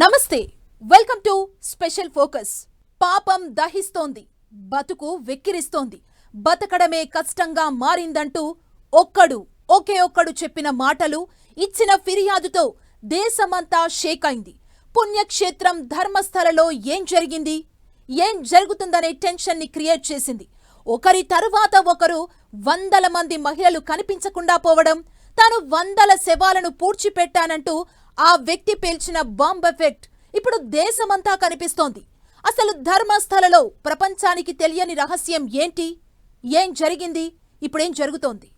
నమస్తే welcome to special focus. పాపం దహిస్తోంది బతుకు వెక్కిరిస్తోంది. బతకడమే కష్టంగా మారిందంటూ ఒక్కడు ఒకే ఒక్కడు చెప్పిన మాటలు ఇచ్చిన ఫిర్యాదుతో దేశమంతా షేక్ అయింది పుణ్యక్షేత్రం ధర్మస్థలలో ఏం జరిగింది? ఏం జరుగుతుందనే టెన్షన్ని క్రియేట్ చేసింది. ఒకరి తరువాత ఒకరు వందల మంది మహిళలు కనిపించకుండా పోవడం తాను వందల శవాలను పూడ్చిపెట్టానంటూ ఆ వ్యక్తి పేల్చిన బాంబ్ ఎఫెక్ట్ ఇప్పుడు దేశమంతా కనిపిస్తోంది. అసలు ధర్మస్థలలో ప్రపంచానికి తెలియని రహస్యం ఏంటి? ఏం జరిగింది? ఇప్పుడేం జరుగుతోంది?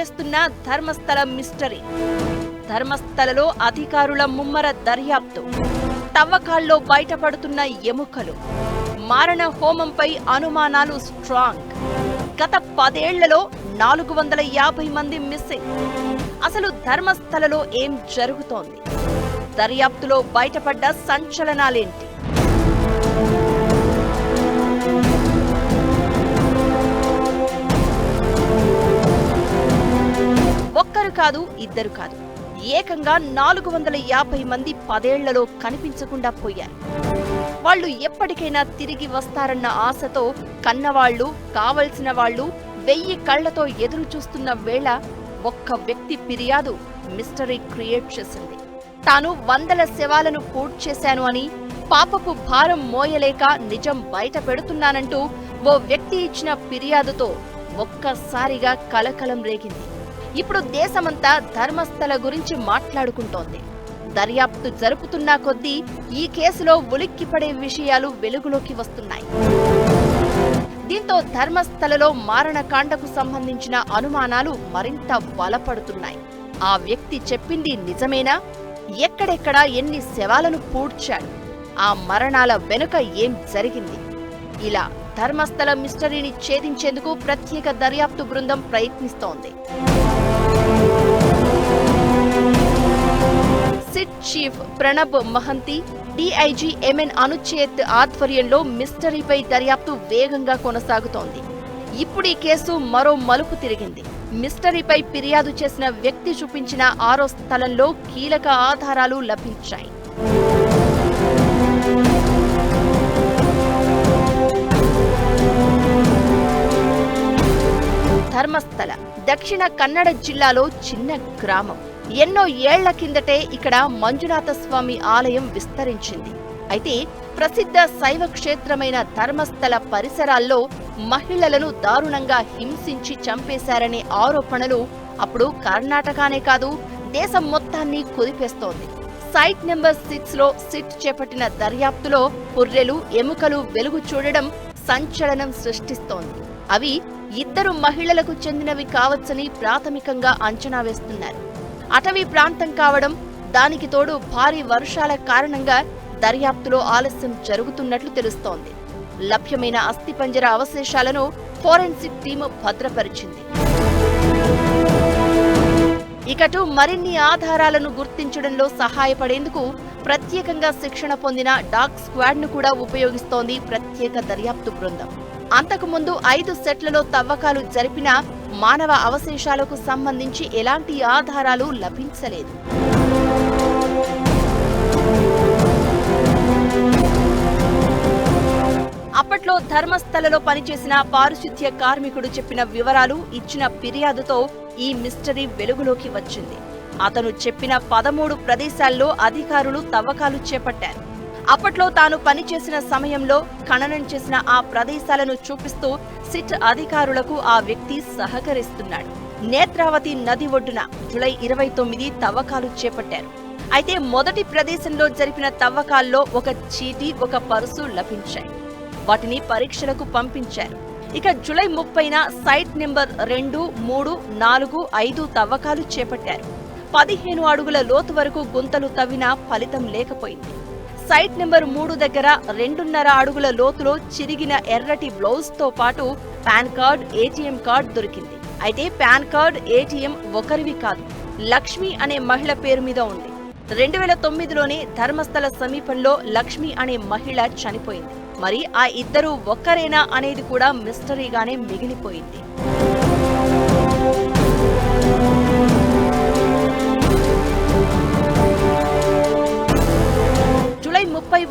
చేస్తున్న ధర్మస్థల మిస్టరీ. ధర్మస్థలలో అధికారుల ముమ్మర దర్యాప్తు. తవ్వకాల్లో బయటపడుతున్న ఎముకలు. మారణ హోమంపై అనుమానాలు స్ట్రాంగ్. గత పదేళ్ళలో నాలుగు వందల యాభై మంది మిస్సింగ్. అసలు ధర్మస్థలలో ఏం జరుగుతోంది? దర్యాప్తులో బయటపడ్డ సంచలనాలేంటి? ఒక్కరు కాదు ఇద్దరు కాదు. ఏకంగా నాలుగు వందల యాభై మంది పదేళ్ళలో కనిపించకుండా పోయారు. వాళ్ళు ఎప్పటికైనా తిరిగి వస్తారన్న ఆశతో కన్నవాళ్ళు కావలసిన వాళ్ళు వెయ్యి కళ్ళతో ఎదురు చూస్తున్న వేళ ఒక్క వ్యక్తి ఫిర్యాదు మిస్టరీ క్రియేట్ చేసింది. తాను వందల శవాలను పూడ్చేశాను అని పాపపు భారం మోయలేక నిజం బయట పెడుతున్నానంటూ ఓ వ్యక్తి ఇచ్చిన ఫిర్యాదుతో ఒక్కసారిగా కలకలం రేగింది. ఇప్పుడు దేశమంతా ధర్మస్థల గురించి మాట్లాడుకుంటోంది. దర్యాప్తు జరుపుతున్నా కొద్దీ ఈ కేసులో ఉలిక్కిపడే విషయాలు వెలుగులోకి వస్తున్నాయి. దీంతో ధర్మస్థలలో మారణకాండకు సంబంధించిన అనుమానాలు మరింత బలపడుతున్నాయి ఆ వ్యక్తి చెప్పింది నిజమేనా? ఎక్కడెక్కడ ఎన్ని శవాలను పూడ్చాడు? ఆ మరణాల వెనుక ఏం జరిగింది? ఇలా ధర్మస్థల మిస్టరీని ఛేదించేందుకు ప్రత్యేక దర్యాప్తు బృందం ప్రయత్నిస్తోంది. SIT chief Pranab Mohanty DIG MN Anuchet ఆధ్వర్యంలో మిస్టరీపై దర్యాప్తు వేగంగా కొనసాగుతోంది. ఇప్పుడు ఈ కేసు మరో మలుపు తిరిగింది. మిస్టరీపై ఫిర్యాదు చేసిన వ్యక్తి చూపించిన ఆరో స్థలంలో కీలక ఆధారాలు లభించాయి. ధర్మస్థల దక్షిణ కన్నడ జిల్లాలో చిన్న గ్రామం. ఎన్నో ఏళ్ళ కిందటే ఇక్కడ మంజునాథ స్వామి ఆలయం విస్తరించింది. అయితే ప్రసిద్ధ శైవ క్షేత్రమైన ధర్మస్థల పరిసరాల్లో మహిళలను దారుణంగా హింసించి చంపేశారనే ఆరోపణలు అప్పుడు కర్ణాటకనే కాదు దేశం మొత్తాన్ని కుదిపేస్తోంది. సైట్ నెంబర్ సిక్స్లో సిట్ చేపట్టిన దర్యాప్తులో పుర్రెలు ఎముకలు వెలుగు చూడడం సంచలనం సృష్టిస్తోంది. అవి ఇద్దరు మహిళలకు చెందినవి కావచ్చని ప్రాథమికంగా అంచనా వేస్తున్నారు. అటవీ ప్రాంతం కావడం దానికి తోడు భారీ వర్షాల కారణంగా దర్యాప్తులో ఆలస్యం జరుగుతున్నట్లు తెలుస్తోంది. లభ్యమైన అస్థిపంజర అవశేషాలను ఫోరెన్సిక్ టీమ్ భద్రపరిచింది. ఇకటు మరిన్ని ఆధారాలను గుర్తించడంలో సహాయపడేందుకు ప్రత్యేకంగా శిక్షణ పొందిన డాగ్ స్క్వాడ్ను కూడా ఉపయోగిస్తోంది ప్రత్యేక దర్యాప్తు బృందం. అంతకుముందు ఐదు సెట్లలో తవ్వకాలు జరిపిన మానవ అవశేషాలకు సంబంధించి ఎలాంటి ఆధారాలు లభించలేదు. అప్పట్లో ధర్మస్థలలో పనిచేసిన పారిశుద్ధ్య కార్మికుడు చెప్పిన వివరాలు ఇచ్చిన ఫిర్యాదుతో ఈ మిస్టరీ వెలుగులోకి వచ్చింది. అతను చెప్పిన పదమూడు ప్రదేశాల్లో అధికారులు తవ్వకాలు చేపట్టారు. అప్పట్లో తాను పనిచేసిన సమయంలో ఖననం చేసిన ఆ ప్రదేశాలను చూపిస్తూ సిట్ అధికారులకు ఆ వ్యక్తి సహకరిస్తున్నాడు. నేత్రావతి నది ఒడ్డున జులై ఇరవై తొమ్మిది తవ్వకాలు చేపట్టారు. అయితే మొదటి ప్రదేశంలో జరిపిన తవ్వకాల్లో ఒక చీటీ ఒక పరుసు లభించాయి. వాటిని పరీక్షలకు పంపించారు. ఇక జులై ముప్పైన సైట్ నెంబర్ రెండు మూడు నాలుగు ఐదు తవ్వకాలు చేపట్టారు. పదిహేను అడుగుల లోతు వరకు గుంతలు తవ్వినా ఫలితం లేకపోయింది. సైట్ నెంబర్ మూడు దగ్గర రెండున్నర అడుగుల లోతులో చిరిగిన ఎర్రటి బ్లౌజ్తో పాటు పాన్ కార్డ్ ఏటీఎం కార్డ్ దొరికింది. అయితే పాన్ కార్డ్ ఏటీఎం ఒకరివి కాదు లక్ష్మి అనే మహిళ పేరు మీద ఉంది. రెండు వేల తొమ్మిదిలోనే ధర్మస్థల సమీపంలో లక్ష్మి అనే మహిళ చనిపోయింది. మరి ఆ ఇద్దరు ఒక్కరేనా అనేది కూడా మిస్టరీగానే మిగిలిపోయింది.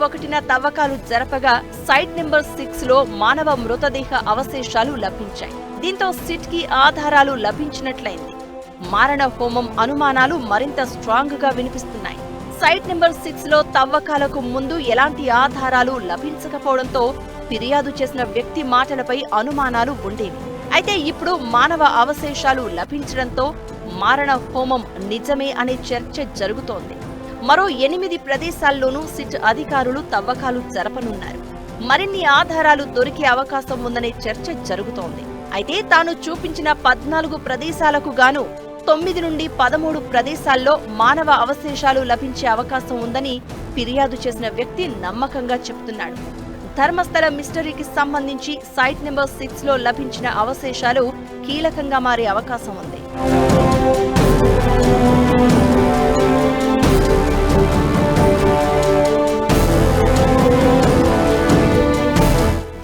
ఒకటిన తవ్వకాలు జరపగా సైట్ నెంబర్ సిక్స్లో మానవ మృతదేహ అవశేషాలు లభించాయి. దీంతో సిట్కి ఆధారాలు లభించినట్లయింది. మారణ హోమం అనుమానాలు మరింత స్ట్రాంగ్గా వినిపిస్తున్నాయి. సైట్ నెంబర్ సిక్స్లో తవ్వకాలకు ముందు ఎలాంటి ఆధారాలు లభించకపోవడంతో ఫిర్యాదు చేసిన వ్యక్తి మాటలపై అనుమానాలు ఉండేవి. అయితే ఇప్పుడు మానవ అవశేషాలు లభించడంతో మారణ హోమం నిజమే అనే చర్చ జరుగుతోంది. మరో ఎనిమిది ప్రదేశాల్లోనూ సిట్ అధికారులు తవ్వకాలు జరపనున్నారు. మరిన్ని ఆధారాలు దొరికే అవకాశం ఉందనే చర్చ జరుగుతోంది. అయితే తాను చూపించిన పద్నాలుగు ప్రదేశాలకు గాను తొమ్మిది నుండి పదమూడు ప్రదేశాల్లో మానవ అవశేషాలు లభించే అవకాశం ఉందని ఫిర్యాదు చేసిన వ్యక్తి నమ్మకంగా చెప్తున్నాడు. ధర్మస్థల మిస్టరీకి సంబంధించి సైట్ నెంబర్ సిక్స్లో లభించిన అవశేషాలు కీలకంగా మారే అవకాశం ఉంది.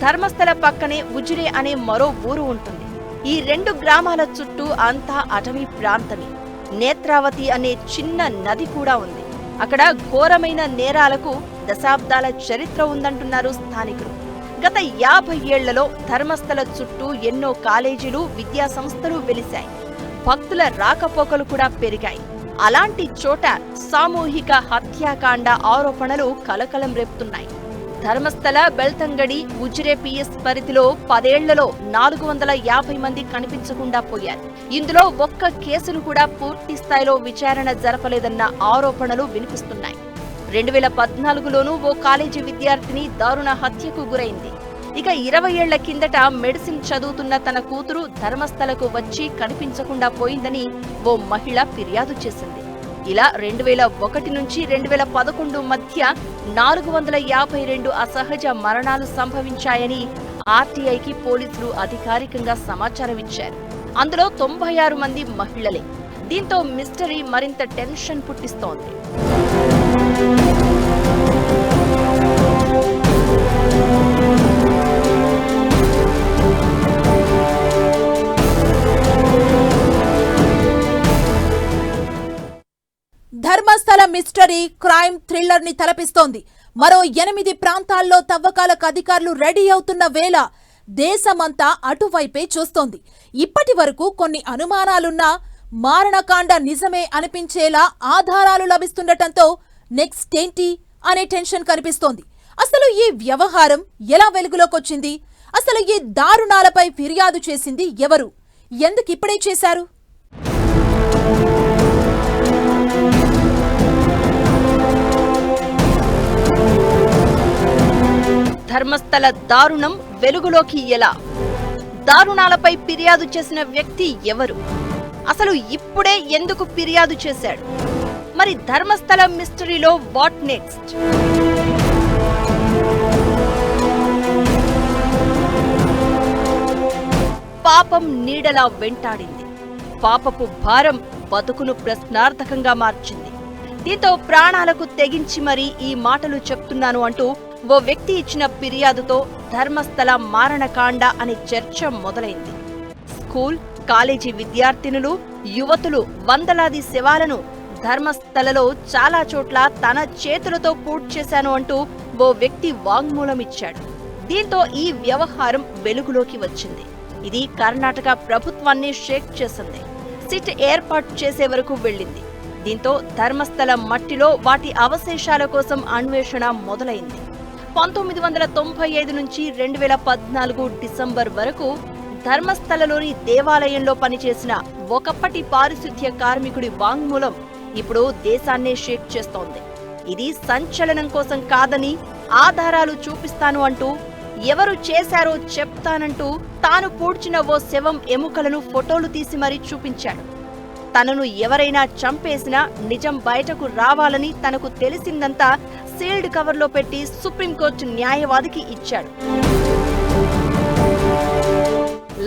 ధర్మస్థల పక్కనే ఉజిరే అనే మరో ఊరు ఉంటుంది. ఈ రెండు గ్రామాల చుట్టూ అంతా అటవీ ప్రాంతమే. నేత్రావతి అనే చిన్న నది కూడా ఉంది. అక్కడ ఘోరమైన నేరాలకు దశాబ్దాల చరిత్ర ఉందంటున్నారు స్థానికులు. గత యాభై ఏళ్ళలో ధర్మస్థల చుట్టూ ఎన్నో కాలేజీలు విద్యా సంస్థలు వెలిశాయి. భక్తుల రాకపోకలు కూడా పెరిగాయి. అలాంటి చోట సామూహిక హత్యాకాండ ఆరోపణలు కలకలం రేపుతున్నాయి. ధర్మస్థల బెల్తంగడి ఉజిరే పిఎస్ పరిధిలో పదేళ్ళలో నాలుగు వందల యాభై మంది కనిపించకుండా పోయారు. ఇందులో ఒక్క కేసును కూడా పూర్తి స్థాయిలో విచారణ జరపలేదన్న ఆరోపణలు వినిపిస్తున్నాయి. రెండు వేల పద్నాలుగులోనూ ఓ కాలేజీ విద్యార్థిని దారుణ హత్యకు గురైంది. ఇక ఇరవై ఏళ్ళ కిందట మెడిసిన్ చదువుతున్న తన కూతురు ధర్మస్థలకు వచ్చి కనిపించకుండా పోయిందని ఓ మహిళ ఫిర్యాదు చేసింది. ఇలా రెండు వేల ఒకటి నుంచి రెండు వేల పదకొండు మధ్య నాలుగు వందల యాభై రెండు అసహజ మరణాలు సంభవించాయని ఆర్టీఐకి పోలీసులు అధికారికంగా సమాచారం ఇచ్చారు. అందులో తొంభై ఆరు మంది మహిళలే. దీంతో మిస్టరీ మరింత టెన్షన్ పుట్టిస్తోంది. ధర్మస్థల మిస్టరీ క్రైమ్ థ్రిల్లర్ని తలపిస్తోంది. మరో ఎనిమిది ప్రాంతాల్లో తవ్వకాలకు అధికారులు రెడీ అవుతున్న వేళ దేశమంతా అటువైపే చూస్తోంది. ఇప్పటి వరకు కొన్ని అనుమానాలున్నా మారణకాండ నిజమే అనిపించేలా ఆధారాలు లభిస్తుండటంతో నెక్స్ట్ ఏంటి అనే టెన్షన్ కనిపిస్తోంది. అసలు ఈ వ్యవహారం ఎలా వెలుగులోకొచ్చింది? అసలు ఈ దారుణాలపై ఫిర్యాదు చేసింది ఎవరు? ఎందుకిప్పుడే చేశారు? ధర్మస్థల దారుణం వెలుగులోకి ఎలా దారుణాలపై ఫిర్యాదు చేసిన వ్యక్తి ఎవరు? అసలు ఇప్పుడే ఎందుకు ఫిర్యాదు చేశాడు? మరి ధర్మస్థల మిస్టరీలో వాట్ నెక్స్ట్? పాపం నీడలా వెంటాడింది. పాపపు భారం బతుకును ప్రశ్నార్థకంగా మార్చింది. దీంతో ప్రాణాలకు తెగించి మరీ ఈ మాటలు చెప్తున్నాను అంటూ ఓ వ్యక్తి ఇచ్చిన ఫిర్యాదుతో ధర్మస్థల మారణకాండ అనే చర్చ మొదలైంది. స్కూల్ కాలేజీ విద్యార్థినులు యువతులు వందలాది శవాలను ధర్మస్థలలో చాలా చోట్ల తన చేతులతో పూడ్చేశాను చేశాను అంటూ ఓ వ్యక్తి వాంగ్మూలం ఇచ్చాడు. దీంతో ఈ వ్యవహారం వెలుగులోకి వచ్చింది. ఇది కర్ణాటక ప్రభుత్వాన్ని షేక్ చేసింది. సిట్ ఏర్పాటు చేసే వరకు వెళ్ళింది. దీంతో ధర్మస్థల మట్టిలో వాటి అవశేషాల కోసం అన్వేషణ మొదలైంది. పంతొమ్మిది వందల తొంభై ఐదు నుంచి రెండు వేల పద్నాలుగు డిసెంబర్ వరకు ధర్మస్థలలోని దేవాలయంలో పనిచేసిన ఒకప్పటి పారిశుద్ధ్య కార్మికుడి వాంగ్మూలం ఇప్పుడు దేశాన్నే షేక్ చేస్తోంది. ఇది సంచలనం కోసం కాదని ఆధారాలు చూపిస్తాను అంటూ ఎవరు చేశారో చెప్తానంటూ తాను పూడ్చిన ఓ శవం ఎముకలను ఫోటోలు తీసి మరీ చూపించాడు. తనను ఎవరైనా చంపేసినా నిజం బయటకు రావాలని తనకు తెలిసిందంతా సీల్డ్ కవర్లో పెట్టి సుప్రీంకోర్టు న్యాయవాదికి ఇచ్చాడు.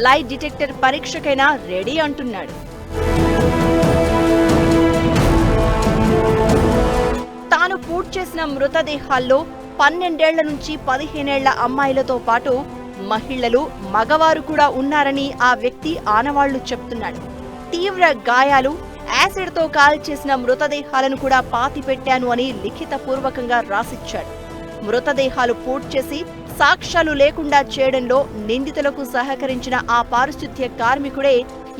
లై డిటెక్టర్ పరీక్షకైనా రెడీ అంటున్నాడు. తాను పూట్ చేసిన మృతదేహాల్లో పన్నెండేళ్ళ నుంచి పదిహేనేళ్ళ అమ్మాయిలతో పాటు మహిళలు మగవారు కూడా ఉన్నారని ఆ వ్యక్తి ఆనవాళ్ళు చెప్తున్నాడు. తీవ్ర గాయాలు యాసిడ్తో కాల్చేసిన మృతదేహాలను కూడా పాతి పెట్టాను అని లిఖితపూర్వకంగా రాసిచ్చాడు. మృతదేహాలు పూడ్చేసి సాక్ష్యాలు లేకుండా చేయడంలో నిందితులకు సహకరించిన ఆ పారిశుద్ధ్య కార్మికుడే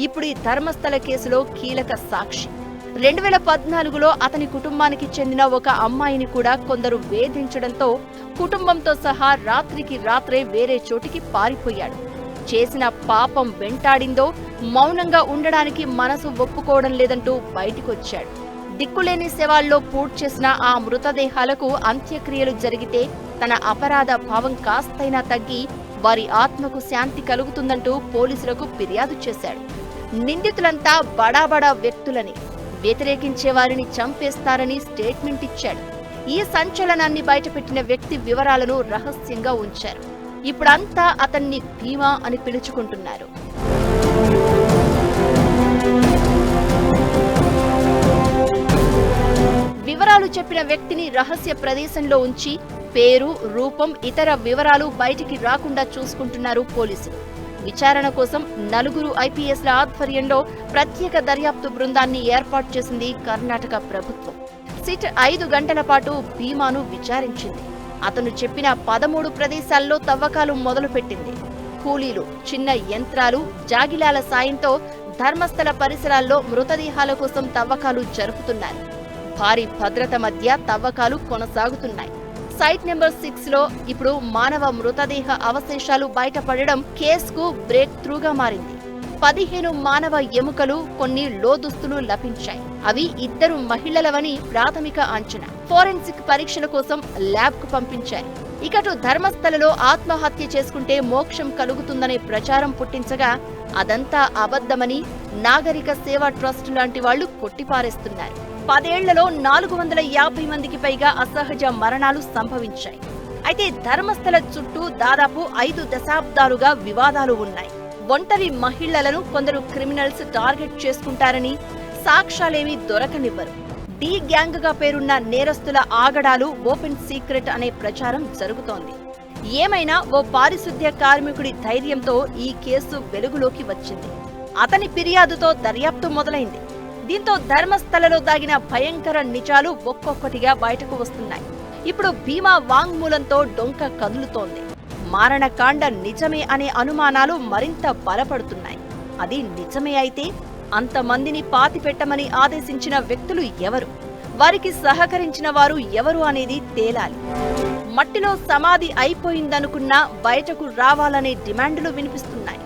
ఇప్పుడు ఈ ధర్మస్థల కేసులో కీలక సాక్షి. రెండు వేల పద్నాలుగులో అతని కుటుంబానికి చెందిన ఒక అమ్మాయిని కూడా కొందరు వేధించడంతో కుటుంబంతో సహా రాత్రికి రాత్రే వేరే చోటికి పారిపోయాడు. చేసిన పాపం వెంటాడిందో మౌనంగా ఉండడానికి మనసు ఒప్పుకోవడం లేదంటూ బయటికొచ్చాడు. దిక్కులేని శవాల్లో పూర్తి చేసిన ఆ మృతదేహాలకు అంత్యక్రియలు జరిగితే తన అపరాధ భావం కాస్తైనా తగ్గి వారి ఆత్మకు శాంతి కలుగుతుందంటూ పోలీసులకు ఫిర్యాదు చేశాడు. నిందితులంతా బడాబడా వ్యక్తులని వ్యతిరేకించే వారిని చంపేస్తారని స్టేట్మెంట్ ఇచ్చాడు. ఈ సంచలనాన్ని బయటపెట్టిన వ్యక్తి వివరాలను రహస్యంగా ఉంచారు. ఇప్పుడంతా అతన్ని భీమా అని పిలుచుకుంటున్నారు. వివరాలు చెప్పిన వ్యక్తిని రహస్య ప్రదేశంలో ఉంచి పేరు రూపం ఇతర వివరాలు బయటికి రాకుండా చూసుకుంటున్నారు పోలీసులు. విచారణ కోసం నలుగురు ఐపీఎస్ల ఆధ్వర్యంలో ప్రత్యేక దర్యాప్తు బృందాన్ని ఏర్పాటు చేసింది కర్ణాటక ప్రభుత్వం. సిట్ ఐదు గంటల పాటు భీమాను విచారించింది. అతను చెప్పిన పదమూడు ప్రదేశాల్లో తవ్వకాలు మొదలుపెట్టింది. కూలీలు చిన్న యంత్రాలు జాగిలాల సాయంతో ధర్మస్థల పరిసరాల్లో మృతదేహాల కోసం తవ్వకాలు జరుపుతున్నారు. భారీ భద్రత మధ్య తవ్వకాలు కొనసాగుతున్నాయి. సైట్ నెంబర్ సిక్స్లో ఇప్పుడు మానవ మృతదేహ అవశేషాలు బయటపడడం కేసుకు బ్రేక్ త్రూగా మారింది. పదిహేను మానవ ఎముకలు కొన్ని లోదుస్తులు లభించాయి. అవి ఇద్దరు మహిళలవని ప్రాథమిక అంచనా. ఫోరెన్సిక్ పరీక్షల కోసం ల్యాబ్కు పంపించారు ఇకటు ధర్మస్థలలో ఆత్మహత్య చేసుకుంటే మోక్షం కలుగుతుందనే ప్రచారం పుట్టించగా అదంతా అబద్ధమని నాగరిక సేవా ట్రస్ట్ లాంటి వాళ్ళు కొట్టిపారేస్తున్నారు. పదేళ్ళలో నాలుగు వందల యాభై మందికి పైగా అసహజ మరణాలు సంభవించాయి. అయితే ధర్మస్థల చుట్టూ దాదాపు ఐదు దశాబ్దాలుగా వివాదాలు ఉన్నాయి. ఒంటరి మహిళలను కొందరు క్రిమినల్స్ టార్గెట్ చేసుకుంటారని సాక్ష్యాలేమీ దొరకనివ్వరు. డి గ్యాంగ్గా పేరున్న నేరస్తుల ఆగడాలు ఓపెన్ సీక్రెట్ అనే ప్రచారం జరుగుతోంది. ఏమైనా ఓ పారిశుద్ధ్య కార్మికుడి ధైర్యంతో ఈ కేసు వెలుగులోకి వచ్చింది. అతని ఫిర్యాదుతో దర్యాప్తు మొదలైంది. దీంతో ధర్మస్థలలో దాగిన భయంకర నిజాలు ఒక్కొక్కటిగా బయటకు వస్తున్నాయి. ఇప్పుడు భీమా వాంగ్మూలంతో డొంక కదులుతోంది. మారణకాండ నిజమే అనే అనుమానాలు మరింత బలపడుతున్నాయి. అది నిజమే అయితే అంతమందిని పాతిపెట్టమని ఆదేశించిన వ్యక్తులు ఎవరు? వారికి సహకరించిన వారు ఎవరు అనేది తేలాలి. మట్టిలో సమాధి అయిపోయిందనుకున్నా బయటకు రావాలనే డిమాండ్లు వినిపిస్తున్నాయి.